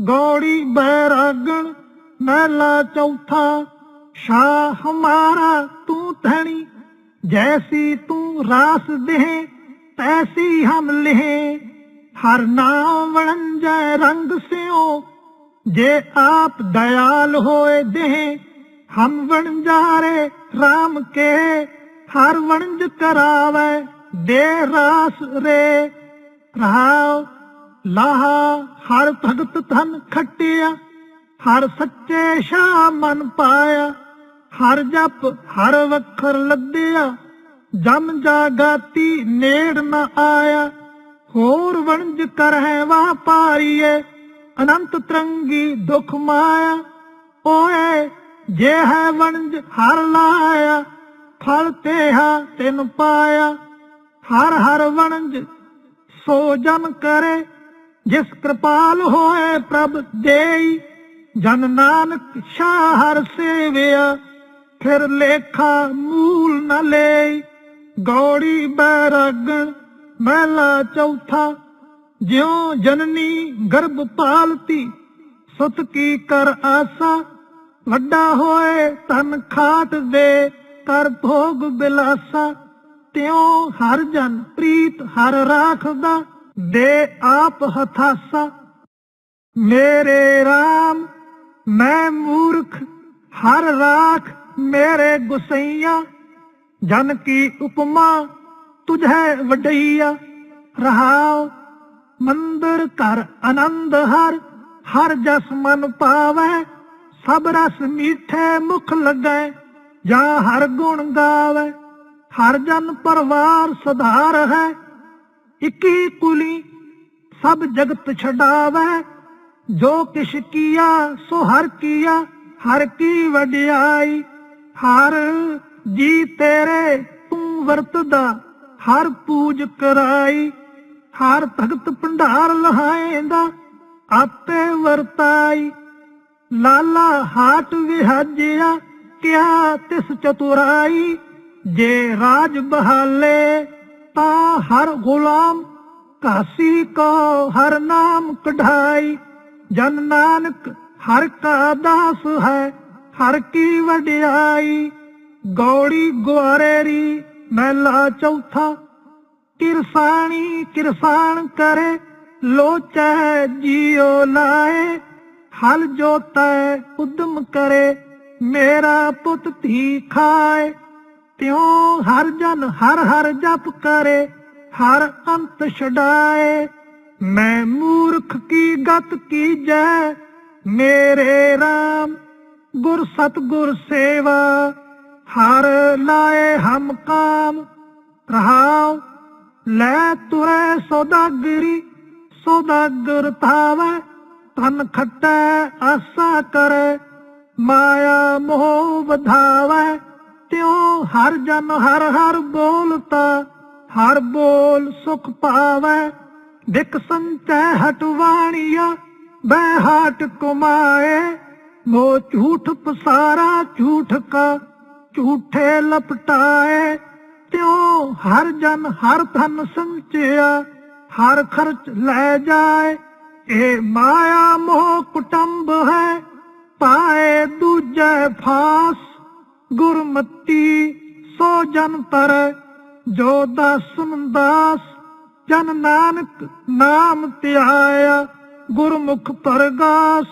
ਗੌੜੀ ਬੈਰਾਗਣ ਮਹਿਲਾ ਚੌਥਾ, ਸ਼ਾਹ ਹਮਾਰਾ ਤੂੰ ਧਣੀ, ਜੈਸੀ ਤੂੰ ਰਾਸ ਦੇ ਤੈਸੀ ਹਮ ਲਹੇ। ਹਰ ਨਾਮ ਵਣਜੈ ਰੰਗ ਸਿਓ ਜੇ ਆਪ ਦਇਆਲ ਹੋਏ ਦੇ ਹਮ ਵਣਜਾਰੇ RAM ਕੇ ਹਰ ਵਣਜ ਕਰਾਵੇ ਦੇ ਰਾਸ ਰੇ। ਰਹਾਉ ਲਾਹਾ ਹਰ ਭਗਤ ਧਨ ਖੱਟਿਆ, ਹਰ ਸੱਚੇ ਸ਼ਾਹ ਮਨ ਪਾਇਆ, ਹਰ ਜਪ ਹਰ ਵਖਰ ਲੱਦਿਆ, ਜਮ ਜਾਗਾਤੀ ਨੇੜ ਨ ਆਇਆ, ਹੋਰ ਵਣਜ ਕਰਹਿ ਵਾਹ ਪਾਰੀਏ, ਅਨੰਤ ਤਰੰਗੀ ਦੁਖ ਮਾਇਆ, ਓਏ ਜੇ ਹੈ ਵਣਜ ਹਰ ਲਾਇਆ, ਫਲ ਤੇਹਾ ਤਿਨ ਪਾਇਆ, ਹਰ ਹਰ ਵਣਜ ਸੋ ਜਨ ਕਰੇ ਜਿਸ ਕਿਰਪਾਲ ਹੋਏ ਪ੍ਰਭ ਦੇਈ, ਜਨ ਨਾਨਕ ਸ਼ਾਹ ਹਰ ਸੇਵਿਆ, ਫਿਰ ਲੇਖਾ ਮੂਲ ਨ ਲਈ, ਗੌੜੀ ਬੈਰਾਗਣ ਮਹਿਲਾ ਚੌਥਾ, ਜਿਉ ਜਨਨੀ ਗਰਭ ਪਾਲਤੀ, ਸੁਤ ਕੀ ਕਰ ਆਸਾ, ਵੱਡਾ ਹੋਏ ਤਨ ਖਾਟ ਦੇ, ਕਰ ਭੋਗ ਬਿਲਾਸਾ, ਤਿਉ ਹਰ ਜਨ ਪ੍ਰੀਤ ਹਰ ਰਾਖਦਾ ਦੇ ਆਪ ਹਥਾਸਾ। ਮੇਰੇ RAM ਮੈਂ ਮੂਰਖ, ਹਰ ਰਾਖ ਮੇਰੇ ਗੁਸਈਆ। ਜਨ ਕੀ ਉਪਮਾ ਤੁਝੈ ਵਡਈਆ। ਰਹਾਉ, ਮੰਦਰ ਕਰ ਆਨੰਦ ਹਰ ਹਰ ਜਸ ਮਨ ਪਾਵੈ। ਸਭ ਰਸ ਮੀਠੇ ਮੁਖ ਲੱਗੈ, ਜਾਂ ਹਰ ਗੁਣ ਗਾਵੈ। ਹਰ ਜਨ ਪਰਵਾਰ ਸੁਧਾਰ ਹੈ ਇਕੀ ਕੁਲੀ ਸਭ ਜਗਤ ਛਡਾਵੈ, ਜੋ ਕਿਛ ਕੀਆ ਸੋ ਹਰ ਕੀਆ, ਹਰ ਕੀ ਵਡਿਆਈ, ਹਰ ਜੀ ਤੇਰੇ ਤੂੰ ਵਰਤਦਾ, ਹਰ ਪੂਜ ਕਰਾਈ, ਹਰ ਭਗਤ ਭੰਡਾਰ ਲਹਾਏਂਦਾ, ਆਪੇ ਵਰਤਾਈ। ਲਾਲਾ ਹਾਟ ਵਿਹਾਜਿਆ, ਕਿਆ ਤਿਸ ਚਤੁਰਾਈ, ਜੇ ਰਾਜ ਬਹਾਲੇ ਤਾਂ ਹਰ ਗੁਲਾਮ, ਕਾਸੀ ਕੋ ਹਰ ਨਾਮ ਕਢਾਈ। ਜਨ ਨਾਨਕ ਹਰ ਕਾ ਦਾਸ ਹੈ, ਹਰ ਕੀ ਵਡਿਆਈ। ਗੌੜੀ ਗੁਆਰੇਰੀ ਮਹਿਲਾ ਚੌਥਾ, ਕਿਰਸਾਣੀ ਕਿਰਸਾਨ ਕਰੇ, ਲੋਚੈ ਜੀਉ ਲਾਏ। ਹਲ ਜੋਤੈ ਉਦਮ ਕਰੇ, ਮੇਰਾ ਪੁੱਤ ਧੀ ਖਾਏ। ਤਿਉ ਹਰ ਜਨ ਹਰ ਹਰ ਜਪ ਕਰੇ, ਹਰ ਅੰਤ ਛਡਾਏ। ਮੈਂ ਮੂਰਖ ਕੀ ਗਤ ਕੀਜੈ, ਮੇਰੇ RAM ਗੁਰ ਸਤਗੁਰ ਸੇਵਾ। ਹਰ ਲਾਏ ਹਮ ਕਾਮ, ਰਹਾਉ, ਲੈ ਤੁਰੈ ਸੌਦਾਗਰੀ ਸੌਦਾਗਰ ਥਾਵੈ ਤਨ ਖਟੈ, ਆਸਾ ਕਰੇ। ਮਾਇਆ ਮੋਹ ਵਧਾਵੈ। ਤਿਉ ਹਰ ਜਨ ਹਰ ਹਰ ਬੋਲਤਾ, ਹਰ ਬੋਲ ਸੁਖ ਪਾਵੈ। ਵਿਕ ਸੰਚੈ ਹਟਵਾਣੀਆ ਬੈ ਹਾਟ ਕਮਾਏ ਮੋ ਝੂਠ ਪਸਾਰਾ ਝੂਠ ਕਾ, ਝੂਠੇ ਲਪਟਾਏ। ਤਿਉ ਹਰ ਜਨ ਹਰ ਧਨ ਸੰਚਿਆ, ਹਰ ਖਰਚ ਲੈ ਜਾਏ। ਇਹ ਮਾਇਆ ਮੋਹ ਕੁਟੰਬ ਹੈ, ਪਾਏ ਦੂਜੇ ਫਾਸ ਗੁਰਮਤੀ ਸੋ ਜਨ ਤਰ, ਜੋ ਦਾਸਨ ਦਾਸ, ਜਨ ਨਾਨਕ ਨਾਮ ਧਿਆਇਆ, ਗੁਰਮੁਖ ਪਰਗਾਸ,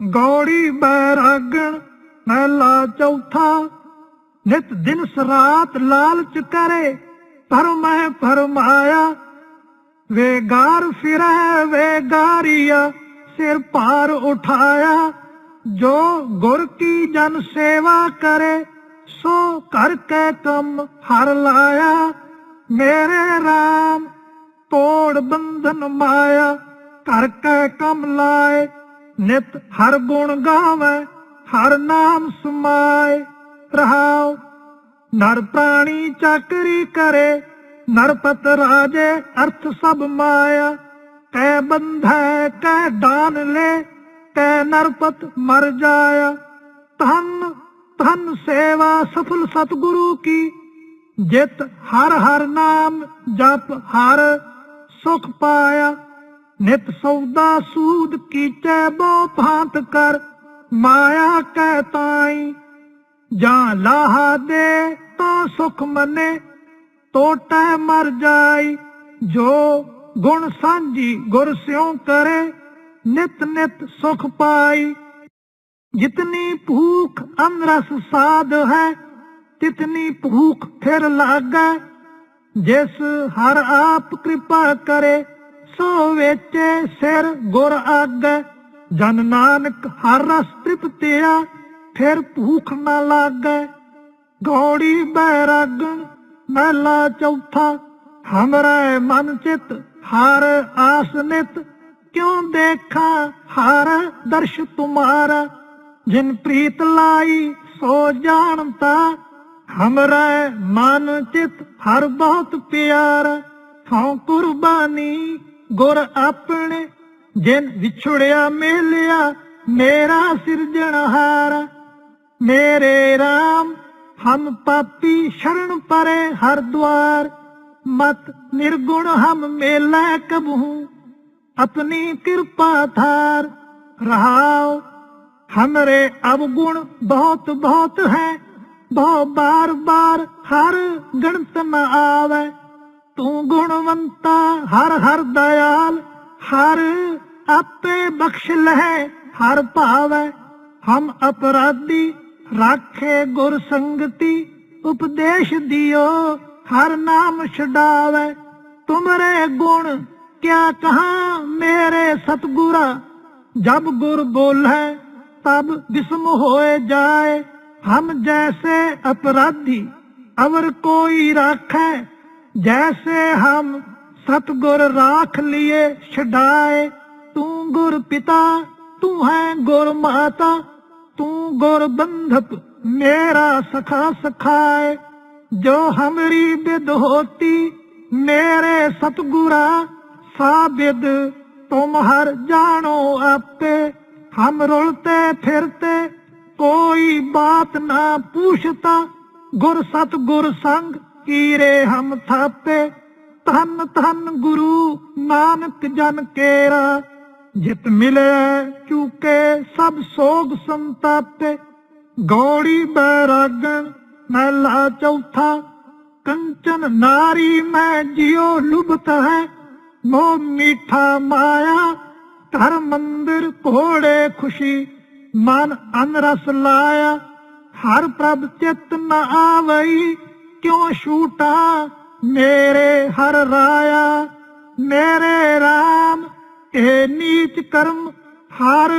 ਗੌੜੀ ਬੈਰਾਗਣ, ਮਹਿਲਾ ਚੌਥਾ, ਨਿਤ ਦਿਨ ਸਰਾਤ ਲਾਲਚ ਕਰੇ ਪਰ ਮੈਂ ਫਰਮਾਇਆ ਵੇਗਾਰ ਫਿਰੈ ਵੇਗਾਰੀਆ, ਸਿਰ ਭਾਰ ਉਠਾਇਆ, ਜੋ ਗੁਰ ਕੀ ਜਨ ਸੇਵਾ ਕਰੇ ਸੋ ਕਰ ਕੇ ਕੰਮ ਹਰ ਲਾਇਆ, ਮੇਰੇ RAM ਤੋੜ ਬੰਧਨ ਮਾਇਆ। ਕਰਕੇ ਕੰਮ ਲਾਏ, ਨਿਤ ਹਰ ਗੁਣ ਗਾਵੇ, ਹਰ ਨਾਮ ਸਮਾਏ। ਰਹਾਉ, ਨਰ ਪ੍ਰਾਣੀ ਚਾਕਰੀ ਕਰੇ ਨਰਪਤ ਰਾਜੇ ਅਰਥ ਸਭ ਮਾਇਆ। ਕੈ ਬੰਧੈ, ਕੈ ਦਾਨ ਲੈ, ਕੈ ਨਰਪਤ ਮਰ ਜਾਇਆ। ਧਨ ਧਨ ਸੇਵਾ ਸਫਲ ਸਤਿਗੁਰੂ ਕੀ, ਜਿਤ ਹਰ ਹਰ ਨਾਮ ਜਪ ਹਰ ਸੁਖ ਪਾਇਆ। ਨਿਤ ਸੌਦਾ ਸੂਦ ਕੀਚੈ ਬਹੁ ਭਾਂਤ ਕਰ, ਮਾਇਆ ਕਹਿ ਤਾਈ, ਜਾਂ ਲਾਹਾ ਦੇ ਤਾਂ ਸੁਖ ਮਨੇ ਟੋਟੈ ਮਰ ਜਾਈ, ਜੋ ਗੁਣ ਸਾਂਝੀ ਗੁਰ ਸਿਉ ਕਰੇ, ਨਿਤ ਨਿਤ ਸੁਖ ਪਾਈ। ਜਿਤਨੀ ਭੂਖ ਅਮਰਸ ਸਾਧ ਹੈ, ਤਿਤਨੀ ਭੂਖ ਫਿਰ ਲਾਗੈ। ਜਿਸ ਹਰ ਆਪ ਕਿਰਪਾ ਕਰੇ, ਸੋ ਵੇਚੇ ਸਿਰ ਗੁਰ ਆਗੈ। ਜਨ ਨਾਨਕ ਹਰ ਰਸ ਤ੍ਰਿਪਤਿਆ ਫਿਰ ਭੂਖ ਨਾ ਲਾਗੈ। ਗੌੜੀ ਬੈਰਾਗਣ ਮਹਿਲਾ ਚੌਥਾ, ਹਮਰੇ ਮਨ ਚਿਤ ਹਰ ਆਸਨਿਤ ਕਿਉ ਦੇਖਾਂ ਹਰ ਦਰਸ਼ ਤੁਮਾਰਾ? ਜਿਨ ਪ੍ਰੀਤ ਲਾਈ, ਸੋ ਜਾਣਤਾ ਹਮਰਾ ਮਨ ਚਿਤ ਹਰ ਬਹੁਤ ਪਿਆਰ। ਥਾਂ ਕੁਰਬਾਨੀ ਗੁਰ ਆਪਣੇ, ਜਿਨ ਵਿਛੜਿਆ ਮਿਲਿਆ, ਮੇਰਾ ਸਿਰਜਣਹਾਰ ਮੇਰੇ ਰਾਮ, ਹਮ ਪਾਪੀ ਸ਼ਰਨ ਪਰੇ ਹਰ ਦੁਆਰ ਮਤ ਨਿਰਗੁਣ ਹਮ ਮੇਲਾ ਕਬਹੂ, ਆਪਣੀ ਕਿਰਪਾ ਧਾਰ। ਰਹਾਓ ਹਮਰੇ ਅਵਗੁਣ ਬਹੁਤ ਬਹੁਤ ਹੈ। ਬਹੁ ਬਾਰ ਬਾਰ ਹਰ ਗਣਤ ਮ ਆਵੇ। ਤੂੰ ਗੁਣਵੰਤਾ, ਹਰ ਹਰ ਦਇਆਲ, ਹਰ ਆਪੇ ਬਖਸ਼ ਲਹਿ, ਹਰ ਭਾਵੇ। ਹਮ ਅਪਰਾਧੀ ਰਾਖੇ ਗੁਰ ਸੰਗਤੀ, ਉਪਦੇਸ਼ ਦਿਓ, ਹਰ ਨਾਮ ਛਡਾਵੇ। ਤੁਮਰੇ ਗੁਣ, ਕਿਆ ਕਹਾ ਮੇਰੇ ਸਤਗੁਰਾ? ਜਬ ਗੁਰ ਬੋਲੇ ਤਬ ਬਿਸਮ ਹੋਏ ਜਾਏ, ਹਮ ਜੈਸੇ ਅਪਰਾਧੀ, ਅਵਰ ਕੋਈ ਰਾਖੈ, ਜੈਸੇ ਹਮ ਸਤਗੁਰ ਰਾਖ ਲਿਏ ਛਡਾਏ, ਤੂੰ ਗੁਰ ਪਿਤਾ, ਤੂੰ ਹੈ ਗੁਰ ਮਾਤਾ, ਤੂੰ ਗੁਰ ਬੰਧਪ ਮੇਰਾ ਸਖਾ ਸਖਾਏ। ਜੋ ਹਮਰੀ ਬਿਦ ਹੋਤੀ, ਮੇਰੇ ਸਤਗੁਰਾ, ਸਾਬਿਦ ਤੁਮ ਹਰ ਜਾਣੋ ਆਪੇ ਹਮ ਰੁਲਤੇ ਫਿਰਤੇ, ਕੋਈ ਬਾਤ ਨਾ ਪੁੱਛਤਾ। ਗੁਰ ਸਤਗੁਰ ਸੰਗ ਕੀਰੇ ਹਮ ਥਾਪੇ, ਧੰਨ ਧੰਨ ਗੁਰੂ ਨਾਨਕ ਜਨ ਕੇਰਾ। ਜਿਤ ਮਿਲਿਆ ਚੁਕੇ ਸਭ ਸੋਗ ਸੰਤਾਪੇ। ਗੌੜੀ ਬੈਰਾਗਣ ਮਹਿਲਾ ਚੌਥਾ, ਕੰਚਨ ਨਾਰੀ ਮੈਂ ਜਿਉ ਲੁਭਤ ਹੈ। ਮੋਹ ਮੀਠਾ ਮਾਇਆ ਹਰ ਮੰਦਿਰ ਘੋੜੇ ਖੁਸ਼ੀ, ਮਨ ਅਨਰਸ ਲਾਇਆ, ਹਰ ਪ੍ਰਭ ਚਿਤ ਨ ਆਵਈ, ਕਿਉ ਛੂਟਾ ਮੇਰੇ ਹਰ ਰਾਇਆ? ਮੇਰੇ RAM ਇਹ ਨੀਚ ਕਰਮ ਹਰ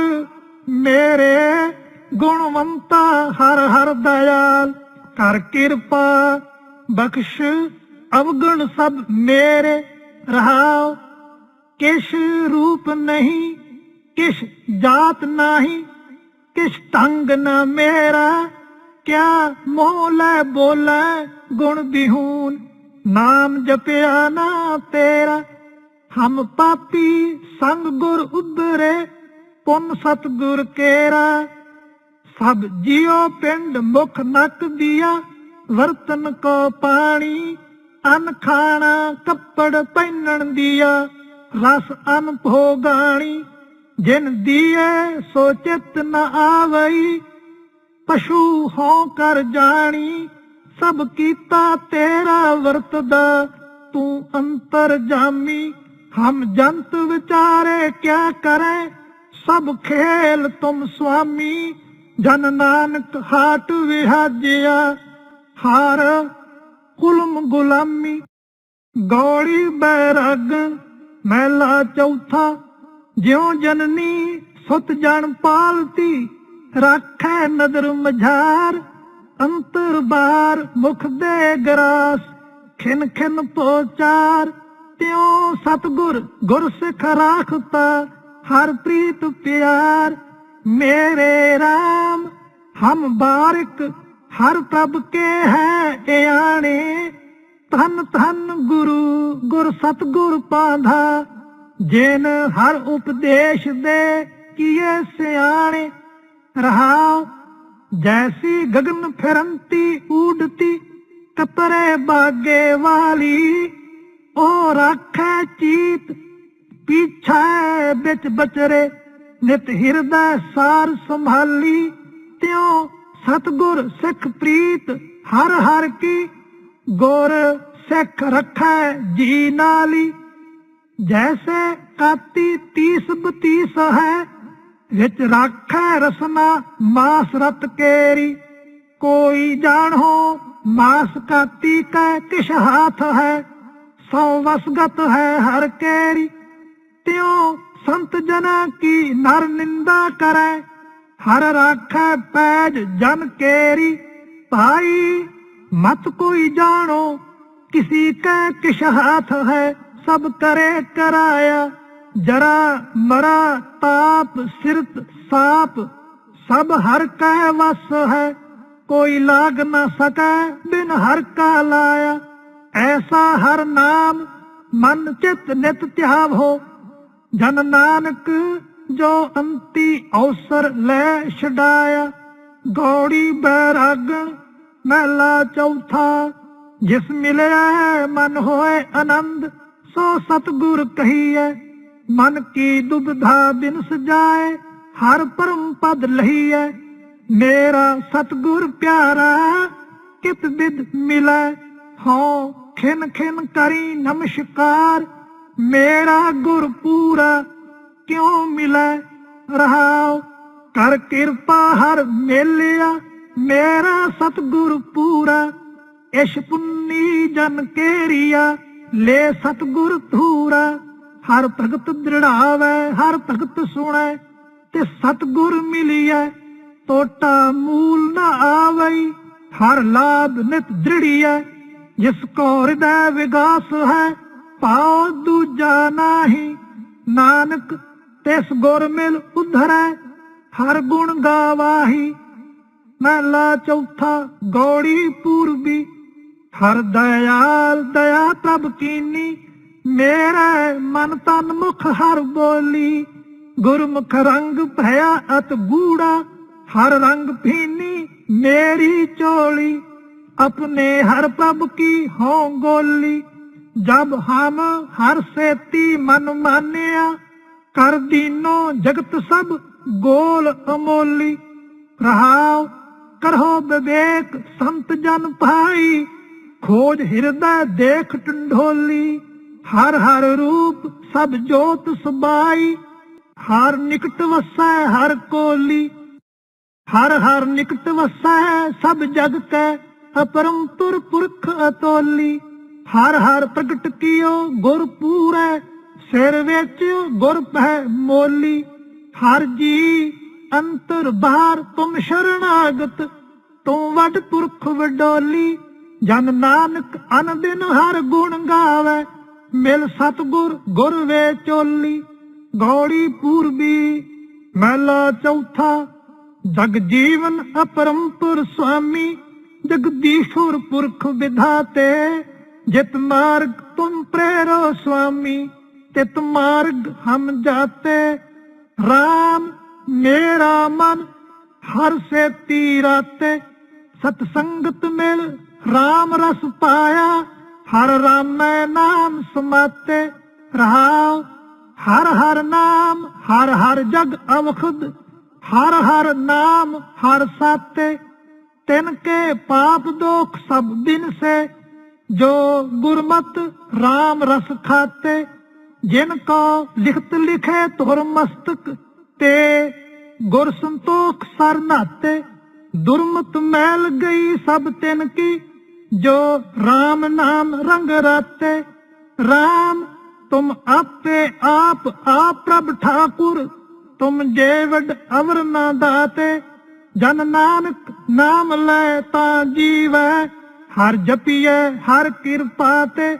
ਮੇਰੇ ਗੁਣਵੰਤਾ ਹਰ ਹਰ ਦਇਆਲ। ਕਰ ਕਿਰਪਾ, ਬਖਸ਼, ਅਵਗਣ ਸਭ ਮੇਰੇ ਰਹਾਓ। ਕਿਛ ਰੂਪ ਨਹੀਂ, ਕਿਸ ਜਾਤ ਨਹੀਂ, ਕਿਸ ਢੰਗ ਨਾ ਮੇਰਾ, ਕਿਆ ਮੋਹ ਲੈ ਬੋਲੇ ਗੁਣ ਬਿਹੂਨ, ਨਾਮ ਜਪਿਆ ਨਾ ਤੇਰਾ। ਹਮ ਪਾਪੀ ਸੰਗ ਗੁਰ ਉਬਰੇ ਪੁੰਨ ਸਤਗੁਰ ਕੇਰਾ। ਸਭ ਜਿਉ ਪਿੰਡ ਮੁਖ ਨਕ ਦਿਆ, ਵਰਤਨ ਕੋ ਪਾਣੀ, ਅਨ ਖਾਣਾ ਕੱਪੜ ਪਹਿਨਣ ਦਿਆ। ਰਸ ਅਨ ਭੋਗਾਣੀ ਜਿਨ ਦੀਏ ਸੋਚਿਤ ਨ ਆਵਈ, ਪਸ਼ੂ ਹੋ ਕਰ ਜਾਣੀ, ਸਭ ਕੀਤਾ ਤੇਰਾ ਵਰਤਦਾ, ਤੂੰ ਅੰਤਰ ਜਾਮੀ, ਹਮ ਜੰਤ ਵਿਚਾਰੇ ਕਿਆ ਕਰੇ, ਸਭ ਖੇਲ ਤੁਮ ਸੁਆਮੀ, ਜਨ ਨਾਨਕ ਹਾਟ ਵਿਹਾਜਿਆ, ਹਾਰ ਕੁਲਮ ਗੁਲਾਮੀ, ਗੌੜੀ ਬੈਰਗ ਮਹਿਲਾ ਚੌਥਾ, ਜਿਉ ਜਨਨੀ ਸੁਤ ਜਨ ਪਾਲਤੀ, ਰੱਖੈ ਨਦਰ ਮਝਾਰ, ਅੰਤਰ ਬਾਰ ਮੁਖ ਦੇ ਗਰਾਸ, ਖਿਨ ਖਿਨ ਪੋਚਾਰ, ਤਿਉ ਸਤਗੁਰ ਗੁਰ ਸਿਖ ਰਾਖਤਾ, ਹਰ ਪ੍ਰੀਤ ਪਿਆਰ, ਮੇਰੇ RAM ਹਮ ਬਾਰਿਕ, ਹਰ ਪ੍ਰਭ ਕੇ ਹੈ ਇਆਣੇ ਧੰਨ ਧੰਨ ਗੁਰੂ, ਗੁਰ ਸਤਗੁਰ ਪਾਧਾ, ਜਿਨ ਹਰ ਉਪਦੇਸ਼ ਦੇ ਕੀਏ ਸਿਆਣੇ ਰਹਾਉ, ਜੈਸੀ ਗगन ਫਿਰੰਤੀ ਊਡਤੀ ਕਪਰੇ ਬਾਗੇ ਵਾਲੀ ਉਹ ਰੱਖੈ ਚੀਤ ਪੀਛੇ ਵਿੱਚ ਬਚਰੇ, ਨਿਤ ਹਿਰਦਾ ਸਾਰ ਸੰਭਾਲੀ, ਤਿਉ ਸਤਗੁਰ ਸਿੱਖ ਪ੍ਰੀਤ ਹਰ ਹਰ ਕੀ ਗੁਰ ਸਿੱਖ ਰੱਖੈ ਜੀ ਨਾਲੀ, ਜੈਸੇ ਕਾਤੀ ਤੀਸ ਬਤੀਸ ਹੈ, ਵਿੱਚ ਰਾਖੈ ਰਸਨਾ ਮਾਸ ਰਤ ਕੇਰੀ। ਕੋਈ ਜਾਣੋ ਮਾਸ ਕਾਤੀ ਕੈ ਕਿਛ ਹਾਥ ਹੈ, ਸੋ ਵਸਗਤ ਹੈ ਹਰ ਕੇਰੀ। ਤਿਉ ਸੰਤ ਜਨਾ ਕੀ ਨਰ ਨਿੰਦਾ ਕਰੈ, ਹਰ ਰਾਖੈ ਪੈਜ ਜਨ ਕੇਰੀ। ਭਾਈ ਮਤ ਕੋਈ ਜਾਣੋ, ਕਿਸੀ ਕੈ ਕਿਛ ਹਾਥ ਹੈ, ਸਭ ਕਰੇ ਕਰਾਇਆ। ਜਰਾ ਮਰਾ ਤਾਪ ਸਿਰਤ ਸਾਪ, ਸਭ ਹਰ ਕੈ ਵਸ ਹੈ। ਕੋਈ ਲਾਗ ਨਾ ਸਕੈ, ਬਿਨ ਹਰ ਕਾ ਲਾਇਆ। ਐਸਾ ਹਰ ਨਾਮ ਮਨ ਚਿਤ ਨਿਤ ਧਿਆਵੋ। ਜਨ ਨਾਨਕ ਜੋ ਅੰਤੀ ਅਵਸਰ ਲੈ ਛਡਾਇਆ। ਗੌੜੀ ਬੈਰਾਗਣ ਮਹਿਲਾ ਚੌਥਾ, ਜਿਸ ਮਿਲਿਆ ਮਨ ਹੋਏ ਆਨੰਦ, ਸੋ ਸਤਗੁਰ ਕਹੀਐ, ਮਨ ਕੀ ਦੁਬਧਾ ਬਿਨ ਸਜਾਏ, ਹਰ ਪਰਮ ਪਦ ਲਹੀਐ। ਮੇਰਾ ਸਤਗੁਰ ਪਿਆਰਾ, ਕਿਤ ਬਿਦ ਮਿਲੈ? ਹੋ ਖਿਨ ਖਿਨ ਕਰੀ ਨਮਸਕਾਰ, ਮੇਰਾ ਗੁਰ ਪੂਰਾ ਕਿਉ ਮਿਲੈ? ਰਹਾਉ, ਕਰ ਕਿਰਪਾ ਹਰ ਮੇਲਿਆ। ਮੇਰਾ ਸਤਗੁਰ ਪੂਰਾ, ਇਸ਼ ਪੁੰਨੀ ਜਨ ਕੇਰੀਆ, ਲੈ ਸਤਗੁਰ ਧੂਰਾ। ਹਰ ਭਗਤ ਦ੍ਰਿੜਾਵੇ, ਹਰ ਭਗਤ ਸੁਣੈ, ਤੇ ਸਤਗੁਰ ਮਿਲਿਐ। ਟੋਟਾ ਮੂਲ ਨਾ ਆਵਈ, ਹਰ ਲਾਭ ਨਿਤ ਦ੍ਰਿੜੀਐ। ਜਿਸ ਕੋ ਹਿਰਦੈ ਵਿਗਾਸ ਹੈ, ਪਾਉ ਦੂਜਾ ਨਾਹੀ। ਨਾਨਕ, ਤਿਸ ਗੁਰ ਮਿਲ ਉਧਰੈ, ਹਰ ਗੁਣ ਗਾਵਾਹੀ। ਮਹਿਲਾ ਚੌਥਾ ਗੋੜੀ ਪੂਰਬੀ। ਹਰ ਦਇਆਲ ਦਇਆ ਪ੍ਰਭ ਕੀਨੀ, ਮੇਰੇ ਮਨ ਤਨ ਮੁਖ ਹਰ ਬੋਲੀ। ਗੁਰਮੁਖ ਰੰਗ ਭਇਆ ਅਤ ਗੂੜਾ, ਹਰ ਰੰਗ ਭੀਨੀ ਮੇਰੀ ਚੋਲੀ। ਆਪਣੇ ਹਰ ਪਬ ਕੀ ਹੋ ਗੋਲੀ, ਜਬ ਹਮ ਹਰ ਸੇਤੀ ਮਨ ਮਾਨਿਆ, ਕਰ ਦੀਨੋ ਜਗਤ ਸਭ ਗੋਲ ਅਮੋਲੀ। ਰਹਾਉ ਕਰੋ ਵਿਵੇਕ ਸੰਤ ਜਨ ਭਾਈ। ਖੋਜ ਹਿਰਦੈ ਦੇਖ ਟੰਡੋਲੀ, ਹਰ ਹਰ ਰੂਪ ਸਭ ਜੋਤ ਸੁਬਾਈ। ਹਰ ਨਿਕਟ ਵਸੈ ਹਰ ਕੋਲੀ, ਹਰ ਹਰ ਨਿਕਟ ਵਸੈ ਸਭ ਜਗ ਕੈ ਅਪਰੰਪੁਰ ਪੁਰਖ ਅਤੋਲੀ। ਹਰ ਹਰ ਪ੍ਰਗਟ ਕੀਓ ਗੁਰ ਪੂਰੈ, ਸਿਰ ਵਿੱਚ ਗੁਰ ਪੈ ਮੋਲੀ। ਹਰ ਜੀ ਅੰਤਰ ਬਾਹਰ ਤੁਮ ਸ਼ਰਣਾਗਤ, ਤੂੰ ਵਡ ਪੁਰਖ ਵਡੋਲੀ। ਜਨ ਨਾਨਕ ਅਨ ਦਿਨ ਹਰ ਗੁਣ ਗਾਵੇ, ਮਿਲ ਸਤਗੁਰ ਗੁਰ ਵੇ ਚੋਲੀ। ਗੌੜੀ ਪੂਰਬੀ ਮਹਿਲਾ ਚੌਥਾ, ਜਗ ਜੀਵਨ ਅਪਰੰਪਰ ਸੁਆਮੀ। ਜਗਦੀਸ਼ੁਰ ਪੁਰਖ ਵਿਧਾਤੇ, ਜਿਤ ਮਾਰਗ ਤੁਮ ਪ੍ਰੇਰੋ ਸੁਆਮੀ। ਤਿਤ ਮਾਰਗ ਹਮ ਜਾਤੇ RAM ਮੇਰਾ ਮਨ ਹਰ ਸੇ ਤੀਰਾਤੇ ਸਤ ਸੰਗਤ ਮਿਲ RAM ਰਸ ਪਾਇਆ। ਹਰ ਰਾਮੈ ਨਾਮ ਸਮਾਤੇ ਰਹਾਉ। ਹਰ ਹਰ ਨਾਮ, ਹਰ ਹਰ ਜਗ ਅਵਖਦ। ਹਰ ਹਰ ਨਾਮ, ਹਰ ਸਾਤੇ। ਤਿਨ ਕੇ ਪਾਪ ਦੋਖ ਸਭ ਦਿਨ ਸੇ। ਜੋ ਗੁਰਮਤ RAM ਰਸ ਖਾਤੇ। ਜਿਨ ਕੋ ਲਿਖਤ ਲਿਖੇ ਤੁਰ ਮਸਤਕ। ਤੇ ਗੁਰ ਸੰਤੋਖ ਸਰ ਨਾਤੇ, ਦੁਰਮਤ ਮੈਲ ਗਈ ਸਭ ਤਿਨ ਕੀ, ਜੋ RAM ਨਾਮ ਰੰਗ ਰਾਤੇ। RAM ਤੁਮ ਆਪੇ ਆਪ ਆਪ ਪ੍ਰਭ ਠਾਕੁਰ, ਤੁਮ ਜੇ ਅਵਰ ਨਾ ਦਾਤੇ। ਜਨ ਨਾਨਕ ਨਾਮ ਲੈ ਤਾਂ ਜੀਵੈ, ਹਰ ਜਪੀਐ, ਹਰ ਕਿਰਪਾ ਤੇ।